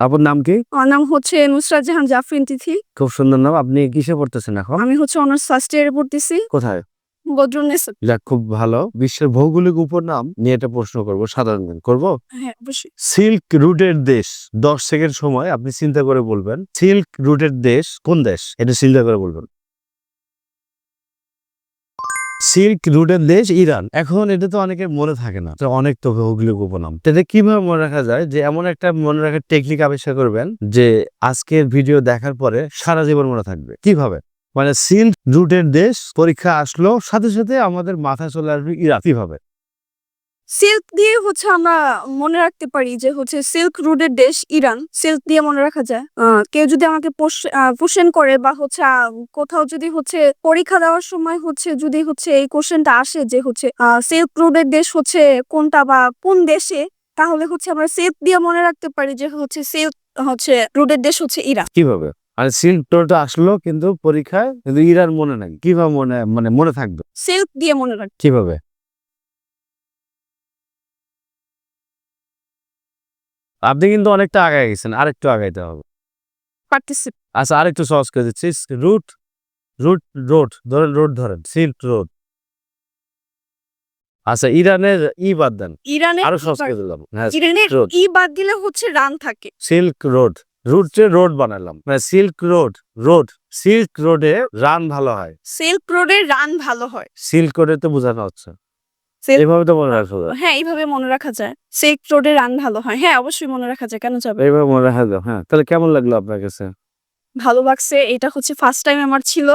আপনার নাম কি? আমার নাম হচ্ছে নুসরাত জাহান জাফরিন তিথি। খুব সুন্দর নাম। আপনি কিসে পড়তেছেন এখন? আমি হচ্ছে অনার্স ফার্স্ট ইয়ারে পড়তেছি। কোথায়? যাক খুব ভালো। বিশ্বের ভৌগোলিক উপনাম নিয়ে একটা প্রশ্ন করব সাধারণ জ্ঞান। করব? হ্যাঁ সিল্ক রুটের দেশ দশ সেকেন্ড সময় আপনি চিন্তা করে বলবেন সিল্ক রুটের দেশ কোন দেশ? এটা চিন্তা করে বলবেন। সিল্ক রুটের দেশ, ইরান। এখন এটা তো অনেকের মনে থাকে না। অনেক তো হুগলি উপনাম। এটা কীভাবে মনে রাখা যায় যে এমন একটা মনে রাখার টেকনিক আবিষ্কার করবেন যে আজকের ভিডিও দেখার পরে সারা জীবন মনে থাকবে? কীভাবে? মানে সিল্ক রুটের দেশ পরীক্ষা আসলো, সাথে সাথে আমাদের মাথায় চলে আসবে ইরান। কীভাবে? সিল্ক দিয়ে হচ্ছে আমরা মনে রাখতে পারি যে হচ্ছে সিল্ক রুটের দেশ ইরান। সিল্ক দিয়ে মনে রাখা যায়। কেউ যদি আমাকে কোশ্চেন করে বা হচ্ছে কোথাও যদি হচ্ছে পরীক্ষা দেওয়ার সময় হচ্ছে যদি হচ্ছে এই কোশ্চেনটা আসে যে হচ্ছে সিল্ক রুটের দেশ হচ্ছে কোনটা বা কোন দেশে তাহলে হচ্ছে আমরা সিল্ক দিয়ে মনে রাখতে পারি যে হচ্ছে সিল্ক হচ্ছে রুটের দেশ হচ্ছে ইরান। কীভাবে? মানে সিল্ক রোডটা আসলো কিন্তু পরীক্ষায় কিন্তু ইরান মনে নাই। কীভাবে মনে মানে মনে থাকবে? সিল্ক দিয়ে মনে রাখ কীভাবে? আপনি কিন্তু অনেকটা আগায় গেছেন আরেকটু আগাইতে হবে। পার্টিসিপ আচ্ছা আরেকটু সহজ করে দিচ্ছি। রুট রুট রোড ধরেন রোড ধরেন সিল্ক রোড আচ্ছা ইরানের ই বাদ দেন। ইরানের আরও সহজ করে দিলাম। হ্যাঁ ইরানের। ই বাদ দিলে হচ্ছে রান থাকে। সিল্ক রোড রুটে রোড বানালাম মানে সিল্ক রোড রোড সিল্ক রোডে রান ভালো হয়। সিল্ক রোডে রান ভালো হয়। সিল্ক রোডে তো বোঝানো হচ্ছে। এইভাবে তো মনে রাখা যায়। হ্যাঁ এইভাবে মনে রাখা যায়। সেক রোডে রান ভালো হয়। হ্যাঁ অবশ্যই মনে রাখা যায়। কেন যাবে? এইভাবে মনে রাখা যায়। হ্যাঁ তাহলে কেমন লাগল আপনার কাছে? ভালো লাগছে। এটা হচ্ছে ফার্স্ট টাইম আমার ছিল।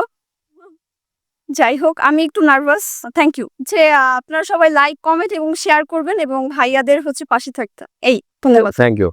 যাই হোক আমি একটু নার্ভাস থ্যাংক ইউ যে আপনারা সবাই লাইক কমেন্ট এবং শেয়ার করবেন এবং ভাইয়াদের হচ্ছে পাশে থাকতে। এই ধন্যবাদ। Thank you